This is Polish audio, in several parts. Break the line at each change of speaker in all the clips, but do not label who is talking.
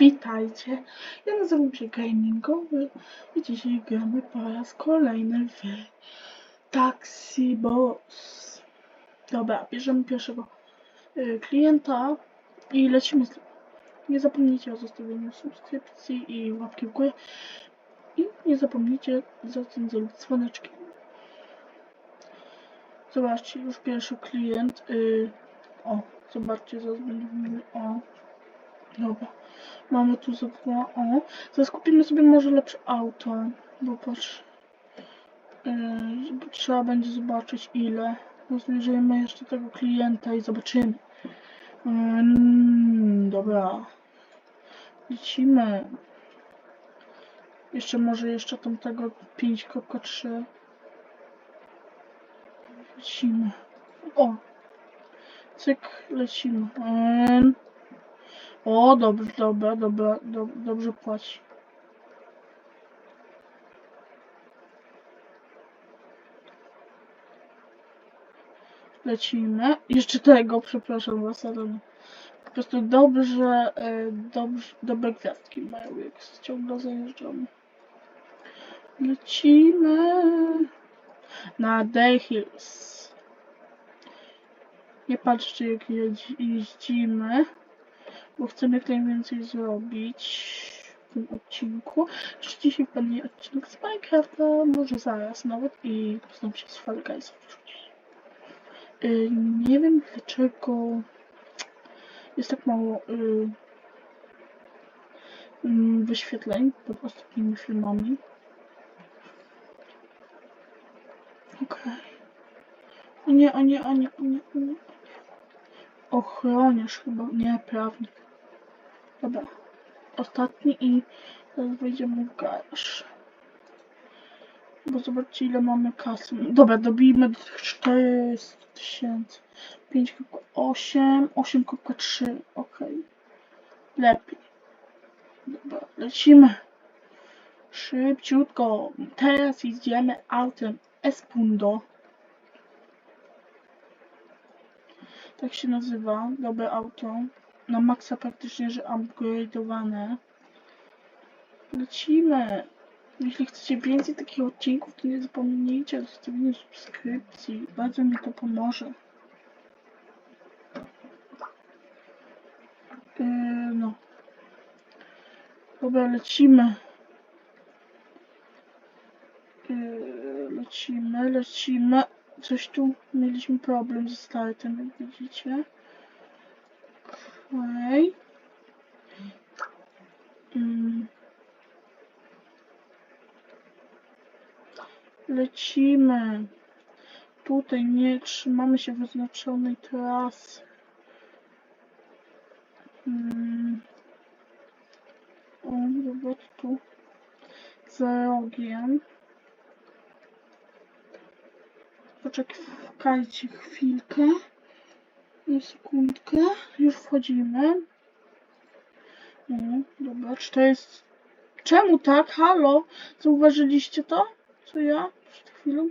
Witajcie, ja nazywam się Gamingowy i dzisiaj gramy po raz kolejny w Taxi Boss. Dobra, bierzemy pierwszego y, klienta i lecimy. Nie zapomnijcie o zostawieniu subskrypcji i łapki w górę i nie zapomnijcie zacenzurować dzwoneczki. Zobaczcie, już pierwszy klient. Y, o, zobaczcie, zaraz będziemy... O, dobra. Mamy tu za dwa. O, teraz kupimy sobie może lepsze auto, bo patrz. Yy, trzeba będzie zobaczyć ile. Rozwiążemy jeszcze tego klienta i zobaczymy. Yy, dobra. Lecimy. Jeszcze może jeszcze tamtego 5.3. Lecimy. O. Cyk, lecimy. Yy. O, dobrze, dobra, dobra, do, dobrze płaci. Lecimy. Jeszcze tego, przepraszam was, ale no. po prostu dobrze, e, dobrze, dobre gwiazdki mają, jak ciągle zajeżdżamy. Lecimy na Day Hills. Nie patrzcie, jak jeździmy bo chcemy jak najwięcej zrobić w tym odcinku. Jeszcze dzisiaj pewnie odcinek z Minecrafta, może zaraz nawet i postaram się z Fall Guys. Yy, nie wiem dlaczego jest tak mało yy, yy, wyświetleń pod ostatnimi filmami. Okej. O nie, o nie, o nie, o nie, o nie. Ochroniarz chyba, nie, prawnik. Dobra. Ostatni i teraz wejdziemy w garaż. Bo zobaczcie ile mamy kasy. Dobra, dobijmy do tych 400 tysięcy. 5,8, 8,3. Ok. Lepiej. Dobra, lecimy. Szybciutko. Teraz idziemy autem Espundo. Tak się nazywa. Dobre auto na maksa praktycznie, że upgrade'owane. Lecimy! Jeśli chcecie więcej takich odcinków, to nie zapomnijcie o zostawieniu subskrypcji. Bardzo mi to pomoże. Yy, no. Dobra, lecimy. Yy, lecimy, lecimy. Coś tu mieliśmy problem ze startem, jak widzicie. Okej. Mm. Lecimy. Tutaj nie trzymamy się wyznaczonej trasy. Mm. O, zobacz tu. Za rogiem. Poczekajcie chwilkę. Sekundkę. Już wchodzimy. Dobra, czy to jest... Czemu tak? Halo? Zauważyliście to? Co ja? Przed chwilą?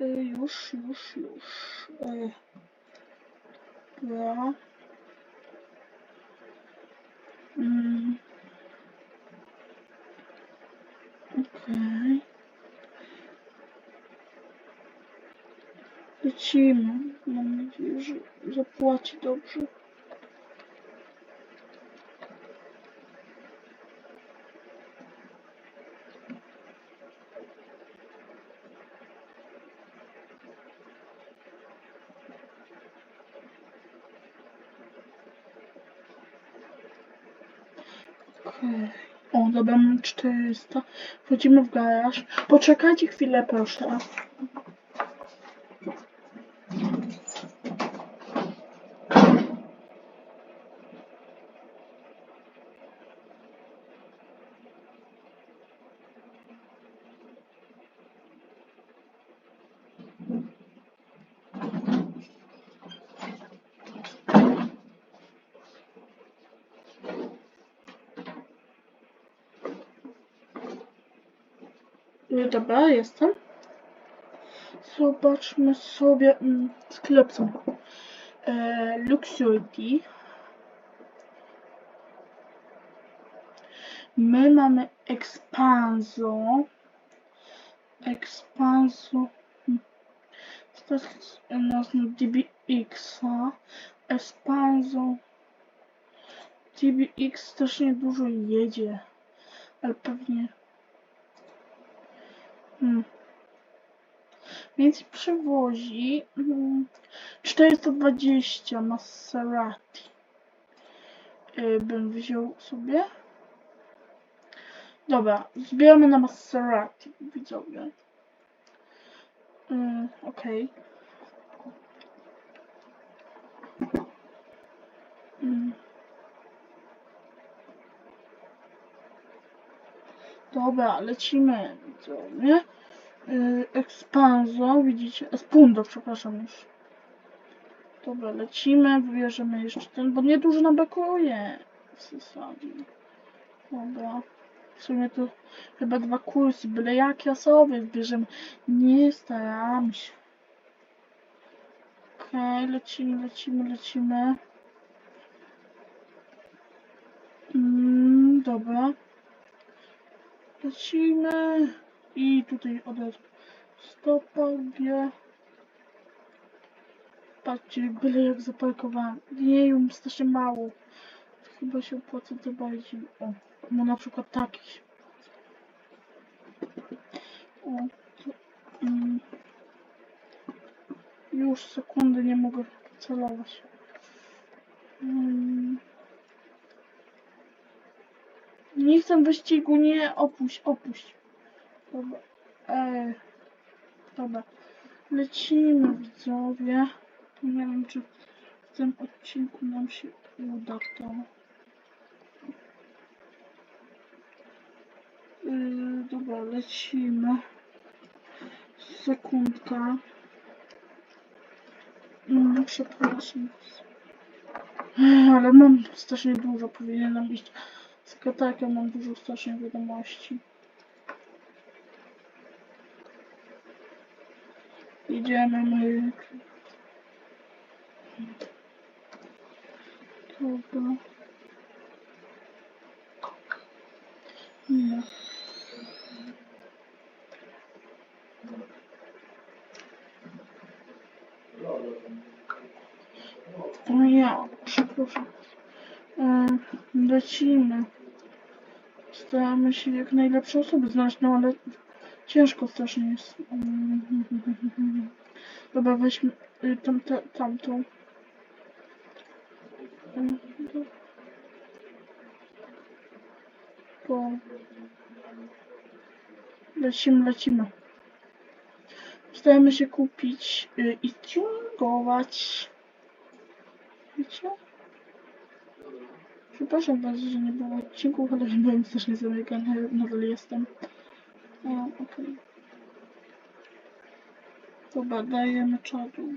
Y, już, już, już. Y, dobra. Mm. Okej. Lecimy. Że zapłaci dobrze. O, dobra, mam 400. Wchodzimy w garaż. Poczekajcie chwilę, proszę. Y, Dobra, jestem. Zobaczmy sobie mm, sklep. E, Luxury. My mamy Expanso. Expanso. Nazwa DBX-a. Expanso. DBX też nie dużo jedzie. Ale pewnie. Hmm. Więc przewozi mm, 420 Maserati. Y, bym wziął sobie. Dobra, zbieramy na Maserati, widzowie. Mm, Okej. Mm. Dobra, lecimy, widzowie. Yy, Expanso, widzicie? Espundo, przepraszam już. Dobra, lecimy, wybierzemy jeszcze ten, bo nie dużo nam brakuje w zasadzie. Dobra. W sumie to chyba dwa kursy, byle jakie osoby wybierzemy. Nie staram się. Okej, lecimy, lecimy, lecimy. Mm, dobra. Lecimy. I tutaj od stopa, G. Patrzcie, byle jak zaparkowałem. Ją strasznie mało. Chyba się opłaca to bardziej. O, no na przykład taki. się. O, to, mm. Już sekundy nie mogę celować. Mm. Nie chcę wyścigu, nie opuść, opuść. Dobra. Lecimy widzowie. Nie wiem czy w tym odcinku nam się uda to. Yy, dobra, lecimy. Sekundka. No, przepraszam. Ech, Ale mam strasznie dużo, powinienem iść. Sekretarkę mam dużo strasznie wiadomości. Idziemy my. Dobra. Nie. O ja, przepraszam. E, lecimy. Staramy się jak najlepsze osoby znaleźć, no ale ciężko strasznie jest. Dobra, weźmy y, tam, ta, tamtą. To... Lecimy, lecimy. Staramy się kupić y, i tuningować. Wiecie? Przepraszam was, że nie było odcinków, ale byłem strasznie zamykany, nadal jestem. O, okej. Dobra, dajemy czadu.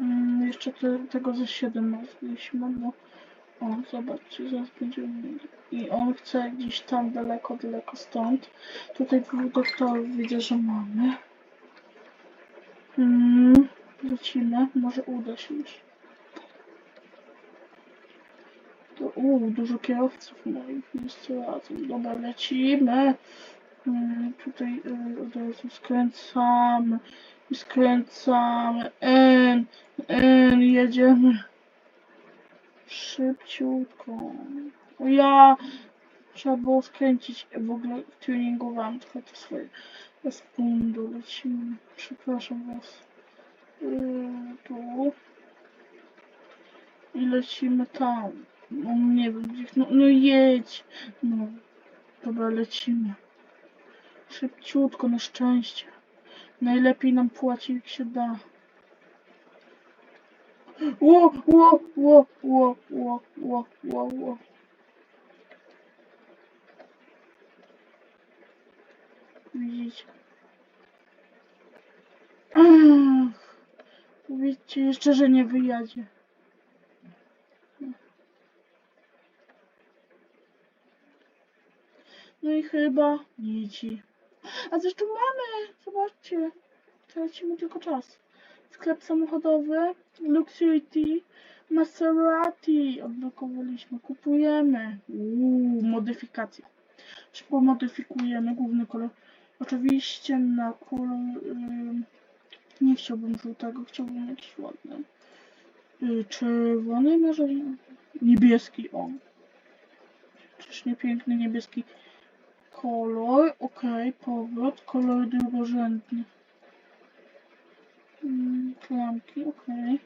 Mm, jeszcze te, tego ze 7 nazwaliśmy, bo... O, zobaczcie, zaraz będziemy mieli. I on chce gdzieś tam daleko, daleko stąd. Tutaj dwóch doktorów widzę, że mamy. Mm, lecimy, może uda się już. To, uuu, dużo kierowców moich jeszcze razem. Dobra, lecimy. Mm, tutaj y, od razu skręcamy. I skręcamy. N, N, jedziemy. Szybciutko. Ja! Trzeba było skręcić. W ogóle tuningowałam trochę to swoje sekundu. Lecimy. Przepraszam was. Yy, tu. I lecimy tam. No nie wiem. No, no jedź. No. Dobra, lecimy. Szybciutko, na szczęście. Najlepiej nam płaci jak się da. Ło, ło, ło, ło, ło, ło, ło, ło. Widzicie? Ach, jeszcze, że nie wyjadzie. No i chyba nici. A zresztą mamy, zobaczcie, tracimy tylko czas. Sklep samochodowy, Luxury, Maserati odblokowaliśmy, kupujemy. Uuu, modyfikacja. Szybko modyfikujemy główny kolor. Oczywiście na kolor... ym, nie chciałbym żółtego, chciałbym jakiś ładny. Y, czerwony może? Niebieski, o. Czyż nie piękny niebieski kolor. Okej, powrót. Kolor drugorzędny. Mm, Klamki, okej.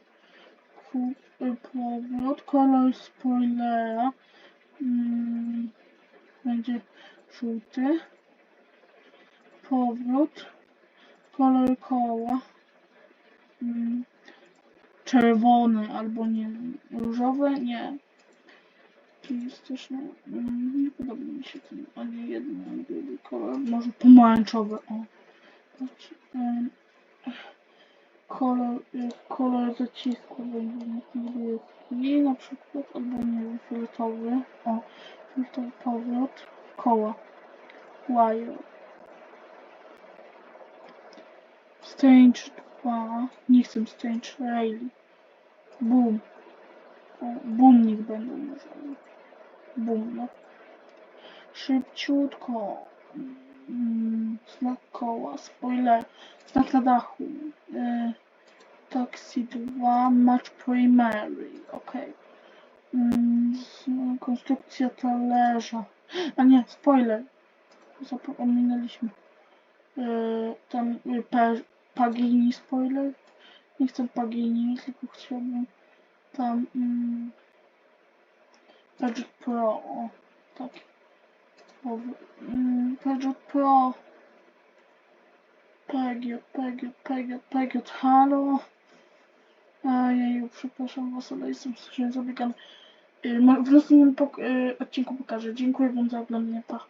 Kup, y, powrót. Kolor spoilera. Mm, będzie żółty. Powrót. Kolor koła. Mm, czerwony albo nie różowy, nie. Też nie, podoba mi się ten ani jeden, ani drugi kolor. Może pomarańczowy, o. Znaczy, kolor, kolor zacisku będzie niebieski na przykład, albo nie wiem, fioletowy. O, fioletowy powrót. Koła. Wire. Strange 2. Nie chcę Strange Rail. Boom. Boom niech będą może. No. Szybciutko. Mm, znak koła, spoiler, znak na dachu. Y, taxi 2, match primary, ok. Mm, z- konstrukcja talerza. A nie, spoiler. Zapominaliśmy. Y, tam y, pa, Pagini spoiler. Nie chcę Pagini, tylko chciałbym tam mm, Peugeot Pro. O, taki. Pow- mm, Pro. Peugeot, Peugeot, Peugeot, Peugeot, halo. Ojej, przepraszam was, ale jestem strasznie zabiegany. Y, W następnym y, odcinku pokażę. Dziękuję wam za oglądanie. Pa.